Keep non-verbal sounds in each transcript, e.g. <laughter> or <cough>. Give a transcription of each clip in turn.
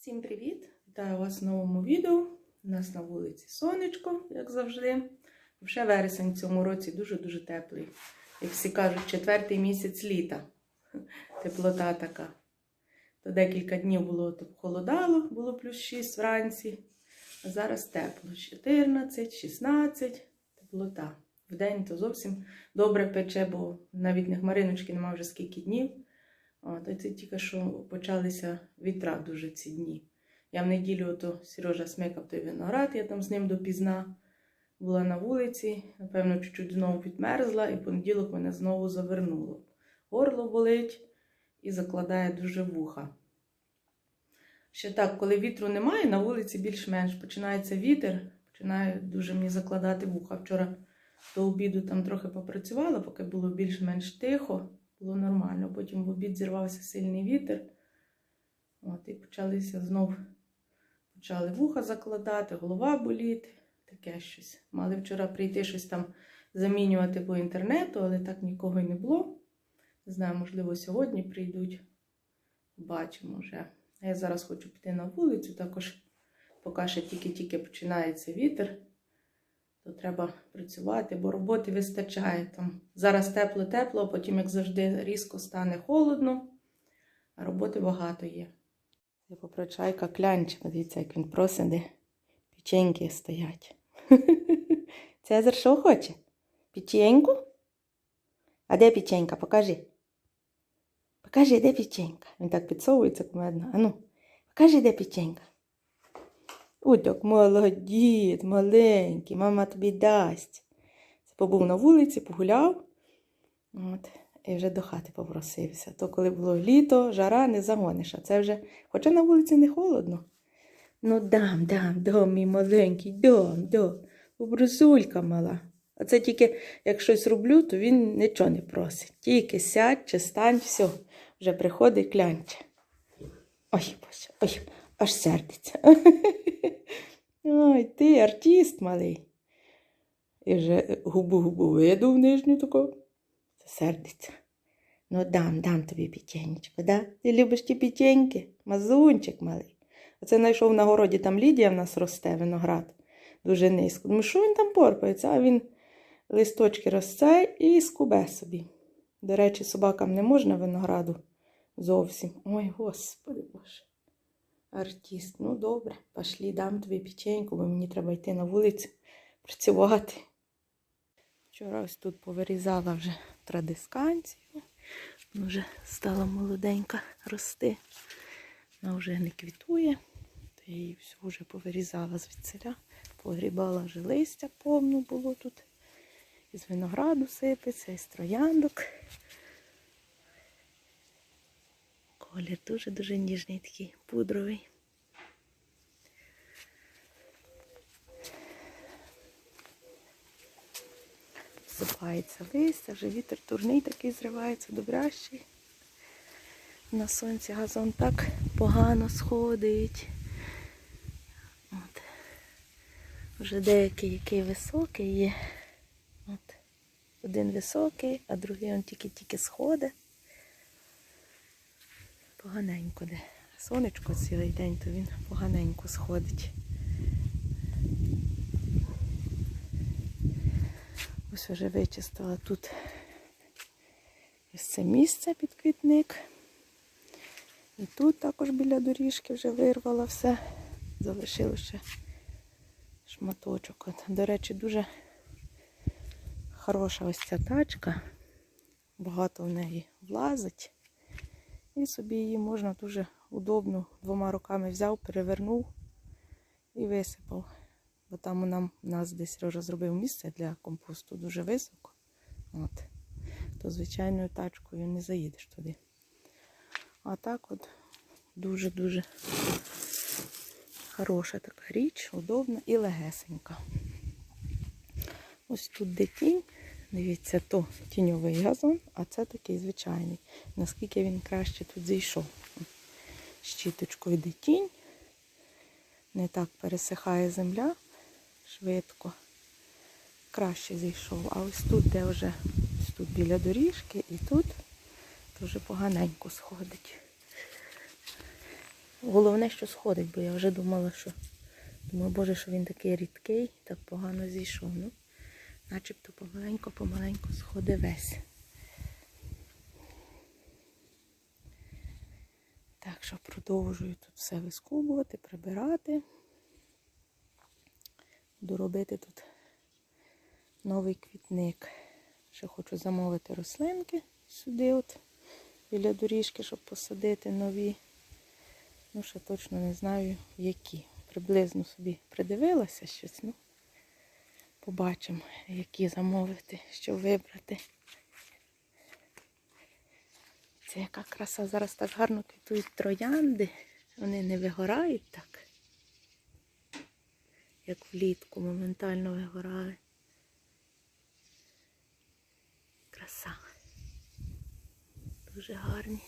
Всім привіт! Вітаю вас в новому відео. У нас на вулиці сонечко, як завжди. Вже вересень в цьому році дуже-дуже теплий. Як всі кажуть, четвертий місяць літа. <laughs> Теплота така. То декілька днів було холодало, було плюс 6 вранці. А зараз тепло. 14, 16, теплота. Вдень то зовсім добре пече, бо навіть не хмариночки немає вже скільки днів. От, це тільки що почалися вітра дуже ці дні. Я в неділю то Сережа смикав той виноград, я там з ним допізна була на вулиці, напевно, чуть-чуть знову підмерзла, і понеділок мене знову завернуло. Горло болить і закладає дуже вуха. Ще так, коли вітру немає, на вулиці більш-менш починається вітер, починає дуже мені закладати вуха. Вчора до обіду там трохи попрацювала, поки було більш-менш тихо було нормально. Потім в обід зірвався сильний вітер. От, і почалися знов почали вуха закладати, голова боліти, таке щось. Мали вчора прийти щось там замінювати по інтернету, але так нікого й не було. Не знаю, можливо, сьогодні прийдуть. Бачимо вже. Я зараз хочу піти на вулицю, також поки ще тільки-тільки починається вітер то треба працювати, бо роботи вистачає. Там Зараз тепло-тепло, потім, як завжди, різко стане холодно, а роботи багато є. Це попрочайка клянче, дивіться, як він просить, де печеньки стоять. <laughs> Цезар що хоче? Печеньку? А де печенька? Покажи. Покажи, де печенька. Він так підсовується кумедно. Ану, покажи, де печенька. Ой, так молодець, маленький, мама тобі дасть. Побув на вулиці, погуляв. От, і вже до хати попросився. То коли було літо, жара не загониш, а це вже, хоча на вулиці не холодно. Ну, дам, дам, дам, мій маленький, дам, дам. Обрусулька мала. А це тільки, як щось роблю, то він нічого не просить. Тільки сядь чи стань, все, вже приходить клянче. Ой, боже, ой, аж сердиться. <laughs> Ой, ти артист малий. І вже губу-губу видув нижню таку. Сердиться. Ну, дам, дам тобі печенечко, да? Ти любиш ті печеньки? Мазунчик малий. Оце знайшов на городі, там Лідія в нас росте, виноград. Дуже низько. Думаю, що він там порпається? А він листочки росте і скубе собі. До речі, собакам не можна винограду зовсім. Ой, господи боже. Артист, ну добре, пошлі, дам тобі печеньку, бо мені треба йти на вулицю працювати. Вчора ось тут повирізала вже традисканцію. Вона вже стала молоденька рости. Вона вже не квітує. Я її всю вже повирізала звідсиля. Погрібала вже листя повно було тут. Із винограду сипеться, із трояндок. Колір дуже-дуже ніжний, такий пудровий. Сипається листя, вже вітер турний такий зривається добрящий. На сонці газон так погано сходить. От. Вже деякий який високий є. От. Один високий, а другий он тільки-тільки сходить. Поганенько де. Сонечко цілий день, то він поганенько сходить. Ось вже вичистила тут ось це місце під квітник. І тут також біля доріжки вже вирвала все. Залишило ще шматочок. От, До речі, дуже хороша ось ця тачка. Багато в неї влазить. І собі її можна дуже удобно двома руками взяв, перевернув і висипав. Бо там у нам, у нас десь Сережа зробив місце для компосту дуже високо. От. То звичайною тачкою не заїдеш туди. А так от дуже-дуже хороша така річ, удобна і легесенька. Ось тут де тінь. Дивіться, то тіньовий газон, а це такий звичайний. Наскільки він краще тут зійшов. Щіточкою йде тінь. Не так пересихає земля швидко. Краще зійшов. А ось тут, де вже ось тут біля доріжки, і тут дуже поганенько сходить. Головне, що сходить, бо я вже думала, що. Думаю, боже, що він такий рідкий, так погано зійшов. Ну, начебто помаленько-помаленько сходить весь. Так що продовжую тут все вискубувати, прибирати. Буду робити тут новий квітник. Ще хочу замовити рослинки сюди, от, біля доріжки, щоб посадити нові. Ну, ще точно не знаю, які. Приблизно собі придивилася щось. Ну, побачимо, які замовити, що вибрати. Це яка краса. Зараз так гарно квітують троянди. Вони не вигорають так, як влітку моментально вигорали. Краса. Дуже гарні.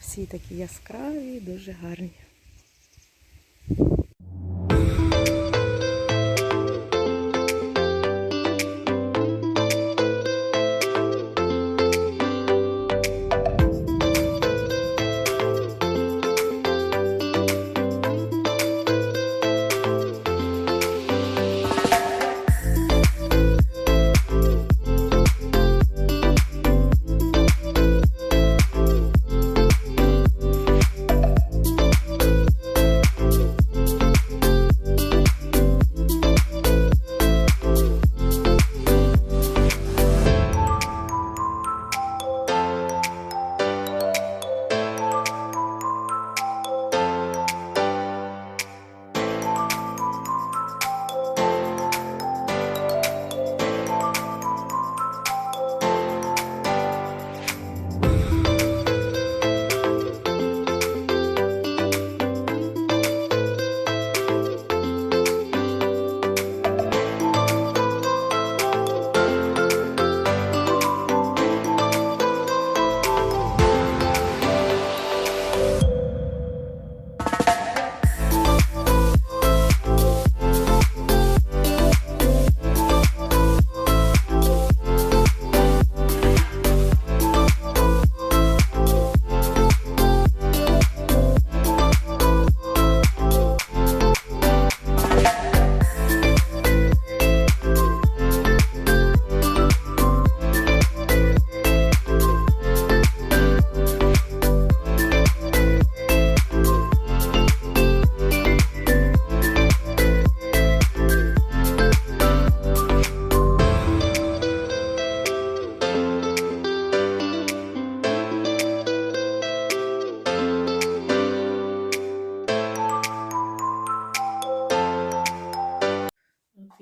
Всі такі яскраві, дуже гарні.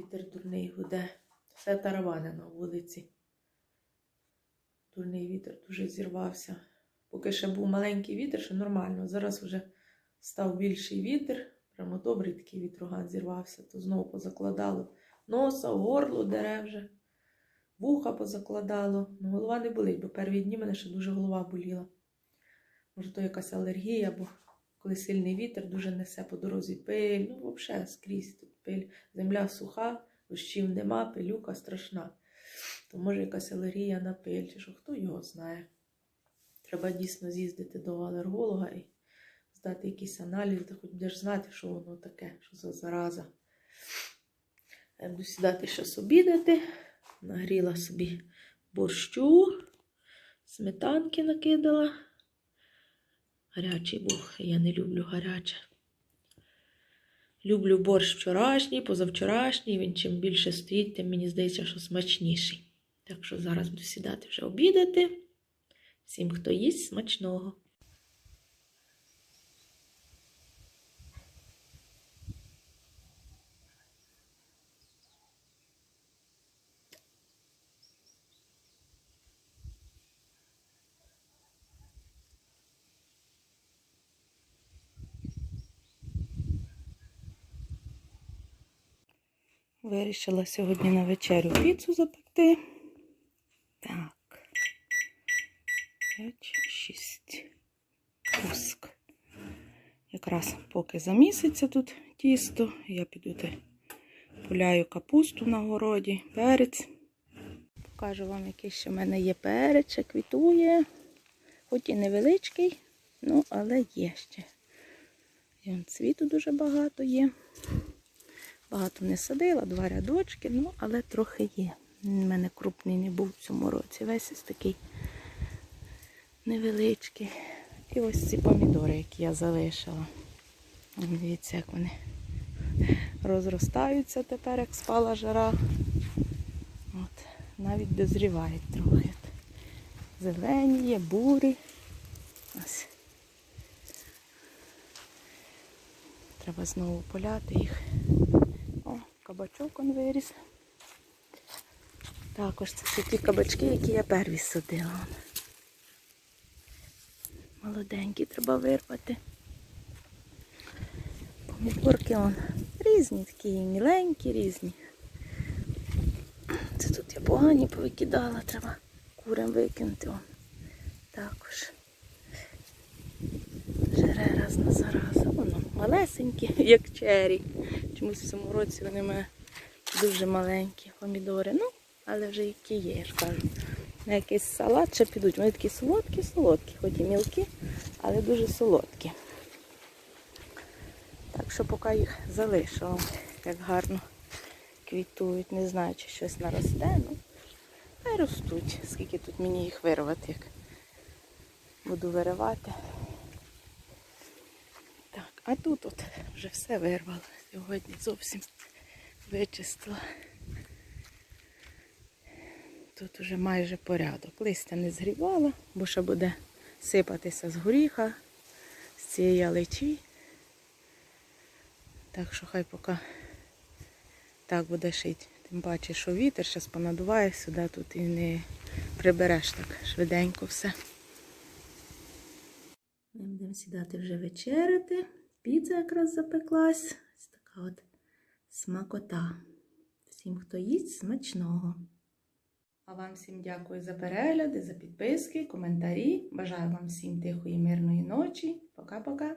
Вітер дурний гуде. Все тараване на вулиці. Дурний вітер дуже зірвався. Поки ще був маленький вітер, ще нормально. Зараз вже став більший вітер. Прямо добрий такий вітроган зірвався, то знову позакладало носа, горло дерев вже, вуха позакладало. Ну, голова не болить, бо перві дні мене ще дуже голова боліла. Може, то якась алергія, бо коли сильний вітер дуже несе по дорозі пиль, ну, взагалі скрізь тут пиль. Земля суха, дощів нема, пилюка страшна. То може якась алергія на пиль, чи що хто його знає. Треба дійсно з'їздити до алерголога і здати якийсь аналіз, де хоч будеш знати, що воно таке, що за зараза. Я буду сідати щось обідати. Нагріла собі борщу, сметанки накидала. Гарячий був, я не люблю гаряче. Люблю борщ вчорашній, позавчорашній. Він чим більше стоїть, тим мені здається, що смачніший. Так що зараз буду сідати вже обідати. Всім, хто їсть, смачного. Вирішила сьогодні на вечерю піцу запекти. Так. 5, 6. Пуск. Якраз поки заміситься тут тісто, я піду те поляю капусту на городі, перець. Покажу вам, який ще в мене є перець, ще квітує. Хоч і невеличкий, Ну, але є ще. Цвіту дуже багато є. Багато не садила, два рядочки, ну, але трохи є. В мене крупний не був в цьому році. Весь ось такий невеличкий. І ось ці помідори, які я залишила. Дивіться, як вони розростаються тепер, як спала жара. От, навіть дозрівають трохи. Зелені є, бурі. Ось. Треба знову поляти їх. О, кабачок он виріс. Також це всі ті кабачки, які я перві садила. Молоденькі треба вирвати. Помідорки он різні, такі міленькі, різні. Це тут я погані повикидала, треба курям викинути. Також. Жере раз на заразу. Воно малесенькі, як чері. Чомусь в цьому році вони мене дуже маленькі помідори. Ну, але вже які є, я ж кажу. На якийсь салат ще підуть. Вони такі солодкі, солодкі, хоч і мілкі, але дуже солодкі. Так що поки їх залишила, як гарно квітують. Не знаю, чи щось наросте. Ну, хай ростуть. Скільки тут мені їх вирвати, як буду виривати. А тут от вже все вирвала. Сьогодні зовсім вичистила. Тут уже майже порядок. Листя не згрівала, бо ще буде сипатися з горіха, з цієї яличі. Так що хай поки так буде шити. Тим паче, що вітер зараз понадуває сюди, тут і не прибереш так швиденько все. Будемо сідати вже вечеряти. Піца якраз запеклась. Ось така от смакота. Всім, хто їсть, смачного. А вам всім дякую за перегляди, за підписки, коментарі. Бажаю вам всім тихої, мирної ночі. Пока-пока.